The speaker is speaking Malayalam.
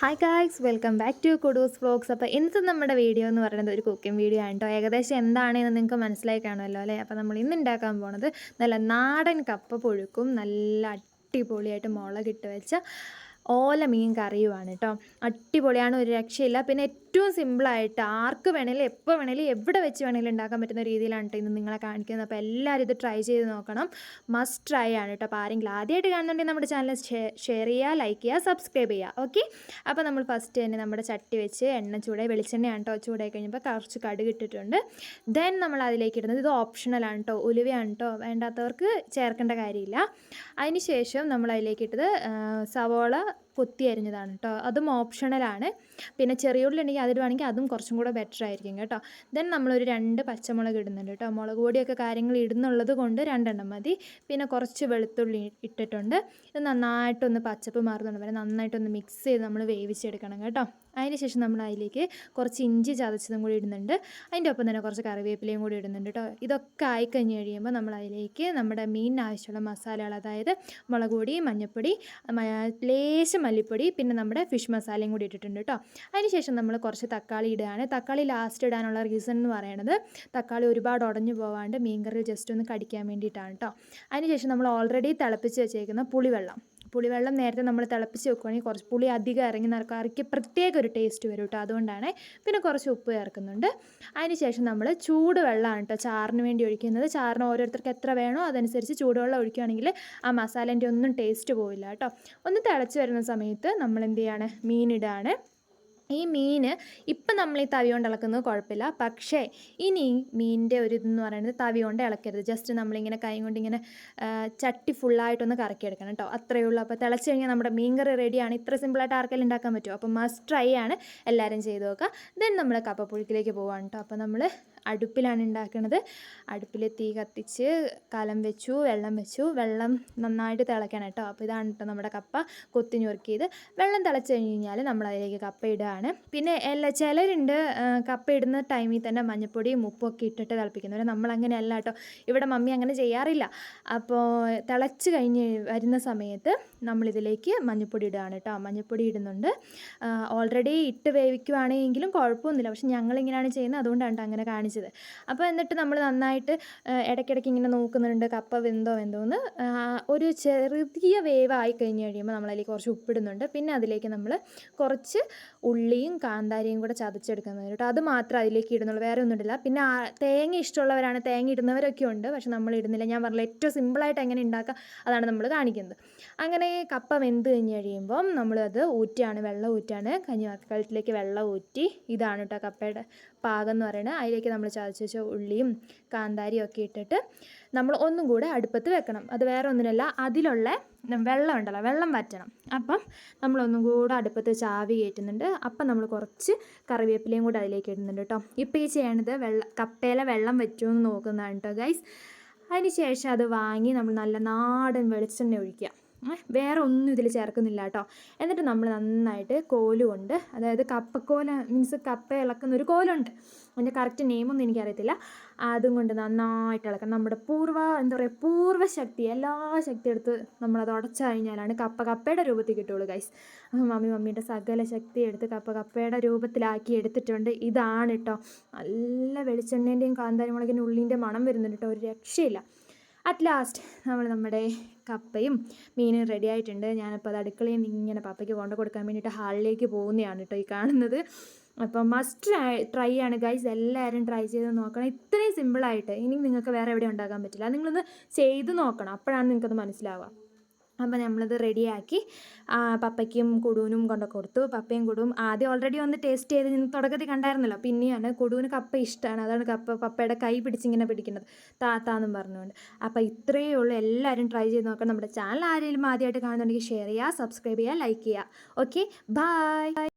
Hi guys welcome back to Kuddus vlogs അപ്പോൾ ഇന്നത്തെ നമ്മുടെ വീഡിയോ എന്ന് പറയുന്നത് ഒരു കുക്കിംഗ് വീഡിയോ ആണ് കേട്ടോ ഏകദേശം എന്താണെന്ന് നിങ്ങൾക്ക് മനസ്സിലായി കാണുമല്ലോ അല്ലേ? അപ്പോൾ നമ്മൾ ഇന്ന് ഉണ്ടാക്കാൻ പോണത് നല്ല നാടൻ കപ്പ പുഴുക്കും നല്ല അടിപൊളിയായിട്ട് മുളകിട്ട് വെച്ച ഓല മീൻ കറിയുമാണ് കേട്ടോ അടിപൊളിയാണ് ഒരു രക്ഷയില്ല. പിന്നെ ഏറ്റവും സിമ്പിളായിട്ട് ആർക്ക് വേണേലും എപ്പോൾ വേണേലും എവിടെ വെച്ച് വേണേലും ഉണ്ടാക്കാൻ പറ്റുന്ന രീതിയിലാണ് കേട്ടോ ഇന്ന് നിങ്ങളെ കാണിക്കുന്നത്. അപ്പോൾ എല്ലാവരും ഇത് ട്രൈ ചെയ്ത് നോക്കണം. മസ്റ്റ് ട്രൈ ആണ് കേട്ടോ അപ്പോൾ ആരെങ്കിലും ആദ്യമായിട്ട് കാണുന്നുണ്ടെങ്കിൽ നമ്മുടെ ചാനൽ ഷെയർ ചെയ്യുക ലൈക്ക് ചെയ്യുക സബ്സ്ക്രൈബ് ചെയ്യുക. ഓക്കെ അപ്പോൾ നമ്മൾ ഫസ്റ്റ് തന്നെ നമ്മുടെ ചട്ടി വെച്ച് എണ്ണ ചൂടായി വെളിച്ചെണ്ണയാണ് കേട്ടോ ചൂടായി കഴിഞ്ഞപ്പോൾ കുറച്ച് കടുക് ഇട്ടിട്ടുണ്ട്. ദെൻ നമ്മൾ അതിലേക്ക് ഇടുന്നത് ഇത് ഓപ്ഷണലാണ് കേട്ടോ ഉലുവയാണ് കേട്ടോ വേണ്ടാത്തവർക്ക് ചേർക്കേണ്ട കാര്യമില്ല. അതിന് ശേഷം നമ്മൾ അതിലേക്ക് ഇട്ടത് സവോള കൊത്തി അരിഞ്ഞതാണ് കേട്ടോ അതും ഓപ്ഷണലാണ് പിന്നെ ചെറിയ ഉള്ളി ഉണ്ടെങ്കിൽ അതിടുവാണെങ്കിൽ അതും കുറച്ചും കൂടെ ബെറ്റർ ആയിരിക്കും കേട്ടോ. ദെൻ നമ്മളൊരു രണ്ട് പച്ചമുളക് ഇടുന്നുണ്ട് കേട്ടോ മുളക് പൊടിയൊക്കെ കാര്യങ്ങൾ ഇടുന്നുള്ളത് കൊണ്ട് രണ്ടെണ്ണം മതി. പിന്നെ കുറച്ച് വെളുത്തുള്ളി ഇട്ടിട്ടുണ്ട്. ഇത് നന്നായിട്ടൊന്ന് പച്ചപ്പ് മാറുന്നുണ്ട്. വരെ നന്നായിട്ടൊന്ന് മിക്സ് ചെയ്ത് നമ്മൾ വേവിച്ചെടുക്കണം കേട്ടോ. അതിന് ശേഷം നമ്മൾ അതിലേക്ക് കുറച്ച് ഇഞ്ചി ചതച്ചതും കൂടി ഇടുന്നുണ്ട്. അതിന്റെ ഒപ്പം തന്നെ കുറച്ച് കറിവേപ്പിലയും കൂടി ഇടുന്നുണ്ട് കേട്ടോ ഇതൊക്കെ ആയിക്കഴിഞ്ഞ് കഴിയുമ്പോൾ നമ്മൾ അതിലേക്ക് നമ്മുടെ മീനിന് ആവശ്യമുള്ള മസാലകൾ അതായത് മുളക് പൊടി മഞ്ഞൾപ്പൊടി ലേശം മല്ലിപ്പൊടി പിന്നെ നമ്മുടെ ഫിഷ് മസാലയും കൂടി ഇട്ടിട്ടുണ്ട് കേട്ടോ. അതിനുശേഷം നമ്മൾ കുറച്ച് തക്കാളി ഇടുകയാണ്. തക്കാളി ലാസ്റ്റ് ഇടാനുള്ള റീസൺ എന്ന് പറയുന്നത് തക്കാളി ഒരുപാട് ഉടഞ്ഞു പോകാണ്ട് മീൻകറി ജസ്റ്റ് ഒന്ന് കടിക്കാൻ വേണ്ടിയിട്ടാണ് കേട്ടോ. അതിനുശേഷം നമ്മൾ ഓൾറെഡി തിളപ്പിച്ച് വെച്ചേക്കുന്ന പുളിവെള്ളം. പുളിവെള്ളം നേരത്തെ നമ്മൾ തിളപ്പിച്ച് വെക്കുകയാണെങ്കിൽ കുറച്ച് പുളി അധികം ഇറങ്ങി കറിക്ക് പ്രത്യേക ഒരു ടേസ്റ്റ് വരും കേട്ടോ. അതുകൊണ്ടാണ് പിന്നെ കുറച്ച് ഉപ്പ് ചേർക്കുന്നുണ്ട്. അതിനുശേഷം നമ്മൾ ചൂട് വെള്ളമാണ് കേട്ടോ ചാറിന് വേണ്ടി ഒഴിക്കുന്നത്. ചാറിന് ഓരോരുത്തർക്ക് എത്ര വേണോ അതനുസരിച്ച് ചൂടുവെള്ളം ഒഴിക്കുകയാണെങ്കിൽ ആ മസാലേന്റെ ഒന്നും ടേസ്റ്റ് പോവില്ല കേട്ടോ. ഒന്ന് തിളച്ച് വരുന്ന സമയത്ത് നമ്മൾ എന്ത് ചെയ്യാണ്? മീനിടാണ് ഈ മീൻ ഇപ്പം നമ്മൾ ഈ തവി കൊണ്ട് ഇളക്കുന്നത് കുഴപ്പമില്ല. പക്ഷേ ഇനി മീനിന്റെ ഒരു ഇതെന്ന് പറയുന്നത് തവി കൊണ്ട് ഇളക്കരുത്. ജസ്റ്റ് നമ്മളിങ്ങനെ കൈ കൊണ്ട് ഇങ്ങനെ ചട്ടി ഫുള്ളായിട്ടൊന്ന് കറക്കിയെടുക്കണം കേട്ടോ അത്രയേ ഉള്ളൂ. അപ്പോൾ തിളച്ച് കഴിഞ്ഞാൽ നമ്മുടെ മീൻ കറി റെഡിയാണ് ഇത്ര സിമ്പിളായിട്ട് ആർക്കെല്ലാം ഉണ്ടാക്കാൻ പറ്റുമോ? അപ്പോൾ മസ്റ്റ് ട്രൈ ആണ്. എല്ലാവരും ചെയ്ത് നോക്കുക. ദെൻ നമ്മൾ കപ്പപ്പുഴുക്കിലേക്ക് പോവാണ് കേട്ടോ അപ്പോൾ നമ്മൾ അടുപ്പിലാണ് ഉണ്ടാക്കുന്നത് അടുപ്പിൽ തീ കത്തിച്ച് കലം വെച്ചു വെള്ളം വെച്ചു. വെള്ളം നന്നായിട്ട് തിളയ്ക്കണം കേട്ടോ. അപ്പോൾ ഇതാണ് കേട്ടോ നമ്മുടെ കപ്പ കൊത്തി ഞുറുക്കിയത് വെള്ളം തിളച്ച് കഴിഞ്ഞ് കഴിഞ്ഞാൽ നമ്മൾ അതിലേക്ക് കപ്പ ഇടുകയാണ്. പിന്നെ എല്ലാ ചിലരുണ്ട് കപ്പ ഇടുന്ന ടൈമിൽ തന്നെ മഞ്ഞപ്പൊടിയും ഉപ്പും ഒക്കെ ഇട്ടിട്ട് തിളപ്പിക്കുന്നവർ നമ്മളങ്ങനെയല്ല കേട്ടോ. ഇവിടെ മമ്മി അങ്ങനെ ചെയ്യാറില്ല. അപ്പോൾ തിളച്ച് കഴിഞ്ഞ് വരുന്ന സമയത്ത് നമ്മളിതിലേക്ക് മഞ്ഞപ്പൊടി ഇടുകയാണ് കേട്ടോ. മഞ്ഞപ്പൊടി ഇടുന്നുണ്ട്. ഓൾറെഡി ഇട്ട് വേവിക്കുവാണെങ്കിലും കുഴപ്പമൊന്നുമില്ല. പക്ഷെ ഞങ്ങളിങ്ങനെയാണ് ചെയ്യുന്നത്. അതുകൊണ്ടാണ് അങ്ങനെ കാണിച്ചത്. അപ്പോൾ എന്നിട്ട് നമ്മൾ നന്നായിട്ട് ഇടയ്ക്കിടയ്ക്ക് ഇങ്ങനെ നോക്കുന്നുണ്ട് കപ്പ വെന്തോ വെന്തോ എന്ന്. ഒരു ചെറിയ വേവ് ആയി കഴിഞ്ഞ് കഴിയുമ്പോൾ നമ്മളതിലേക്ക് കുറച്ച് ഉപ്പിടുന്നുണ്ട്. പിന്നെ അതിലേക്ക് നമ്മൾ കുറച്ച് ഉള്ളിയും കാന്താരിയും കൂടെ ചതച്ചെടുക്കുന്നത് കേട്ടോ. അത് മാത്രം അതിലേക്ക് ഇടുന്നുള്ളൂ വേറെ ഒന്നും ഇടില്ല. പിന്നെ തേങ്ങ ഇഷ്ടമുള്ളവരാണ് തേങ്ങ ഇടുന്നവരൊക്കെ ഉണ്ട് പക്ഷെ നമ്മൾ ഇടുന്നില്ല. ഞാൻ പറഞ്ഞില്ല ഏറ്റവും സിമ്പിളായിട്ട് എങ്ങനെ ഉണ്ടാക്കുക അതാണ് നമ്മൾ കാണിക്കുന്നത്. അങ്ങനെ കപ്പ വെന്ത് കഴിഞ്ഞ് കഴിയുമ്പം നമ്മളത് ഊറ്റിയാണ് വെള്ളം ഊറ്റാണ്. കഞ്ഞിവാക്കലത്തിലേക്ക് വെള്ളം ഊറ്റി ഇതാണ് കേട്ടോ കപ്പയുടെ പാകം എന്ന് പറയുന്നത്. അതിലേക്ക് നമ്മൾ ചതച്ച് വെച്ച ഉള്ളിയും കാന്താരിയും ഒക്കെ ഇട്ടിട്ട് നമ്മൾ ഒന്നും കൂടെ അടുപ്പത്ത് വെക്കണം. അത് വേറെ ഒന്നിനല്ല അതിലുള്ള വെള്ളം ഉണ്ടല്ലോ വെള്ളം വറ്റണം. അപ്പം നമ്മളൊന്നും കൂടെ അടുപ്പത്ത് ചാവി കയറ്റുന്നുണ്ട്. അപ്പം നമ്മൾ കുറച്ച് കറിവേപ്പിലയും കൂടെ അതിലേക്ക് ഇടുന്നുണ്ട് കേട്ടോ. ഇപ്പോൾ ഈ ചെയ്യണത് വെള്ള കപ്പയിലെ വെള്ളം വറ്റുമെന്ന് നോക്കുന്നതാണ് കേട്ടോ ഗൈസ് അതിന് ശേഷം അത് വാങ്ങി നമ്മൾ നല്ല നാടൻ വെളിച്ചെണ്ണ ഒഴിക്കുക. വേറെ ഒന്നും ഇതിൽ ചേർക്കുന്നില്ല കേട്ടോ എന്നിട്ട് നമ്മൾ നന്നായിട്ട് കോലുകൊണ്ട് അതായത് കപ്പക്കോല മീൻസ് കപ്പ ഇളക്കുന്ന ഒരു കോലുണ്ട്. അതിന്റെ കറക്റ്റ് നെയിമൊന്നും എനിക്കറിയത്തില്ല. അതും കൊണ്ട് നന്നായിട്ട് ഇളക്കണം. നമ്മുടെ പൂർവ എന്താ പറയുക പൂർവശക്തി എല്ലാ ശക്തി എടുത്ത് നമ്മളത് ഉടച്ചു കഴിഞ്ഞാലാണ് കപ്പ കപ്പയുടെ രൂപത്തിൽ കിട്ടുള്ളൂ ഗൈസ് മമ്മി മമ്മിയുടെ സകല ശക്തി എടുത്ത് കപ്പ കപ്പയുടെ രൂപത്തിലാക്കി എടുത്തിട്ടുണ്ട്. ഇതാണ് കേട്ടോ നല്ല വെളിച്ചെണ്ണേന്റെയും കാന്താരിമുളകിന്റെ ഉള്ളിന്റെ മണം വരുന്നുണ്ട് കേട്ടോ ഒരു രക്ഷയില്ല. അറ്റ് ലാസ്റ്റ് നമ്മൾ നമ്മുടെ കപ്പയും മീനും റെഡി ആയിട്ടുണ്ട്. ഞാനിപ്പോൾ അത് അടുക്കളയിൽ നിന്ന് ഇങ്ങനെ പപ്പയ്ക്ക് കൊണ്ടു കൊടുക്കാൻ വേണ്ടിയിട്ട് ഹാളിലേക്ക് പോകുന്നതാണ് കേട്ടോ ഈ കാണുന്നത്. അപ്പോൾ മസ്റ്റ് ട്രൈ ആണ് ഗൈസ് എല്ലാവരും ട്രൈ ചെയ്ത് നോക്കണം. ഇത്രയും സിമ്പിളായിട്ട് ഇനി നിങ്ങൾക്ക് വേറെ എവിടെ ഉണ്ടാക്കാൻ പറ്റില്ല. നിങ്ങളൊന്ന് ചെയ്ത് നോക്കണം. അപ്പോഴാണ് നിങ്ങൾക്കത് മനസ്സിലാവുക. അപ്പോൾ നമ്മളത് റെഡിയാക്കി പപ്പയ്ക്കും കുടുവിനും കൊണ്ട് കൊടുത്തു. പപ്പയും കുടുവും ആദ്യം ഓൾറെഡി ഒന്ന് ടേസ്റ്റ് ചെയ്ത് നിന്ന് തുടക്കത്തിൽ കണ്ടായിരുന്നല്ലോ. പിന്നെയാണ് കുടുവിന് കപ്പ ഇഷ്ടമാണ് അതാണ് കപ്പ പപ്പയുടെ കൈ പിടിച്ചിങ്ങനെ പിടിക്കുന്നത്. താത്താന്നും പറഞ്ഞുകൊണ്ട്. അപ്പോൾ ഇത്രയേ ഉള്ളൂ. എല്ലാവരും ട്രൈ ചെയ്ത് നോക്കണം. നമ്മുടെ ചാനൽ ആരെങ്കിലും ആദ്യമായിട്ട് കാണുന്നുണ്ടെങ്കിൽ ഷെയർ ചെയ്യുക സബ്സ്ക്രൈബ് ചെയ്യുക ലൈക്ക് ചെയ്യുക. Okay bye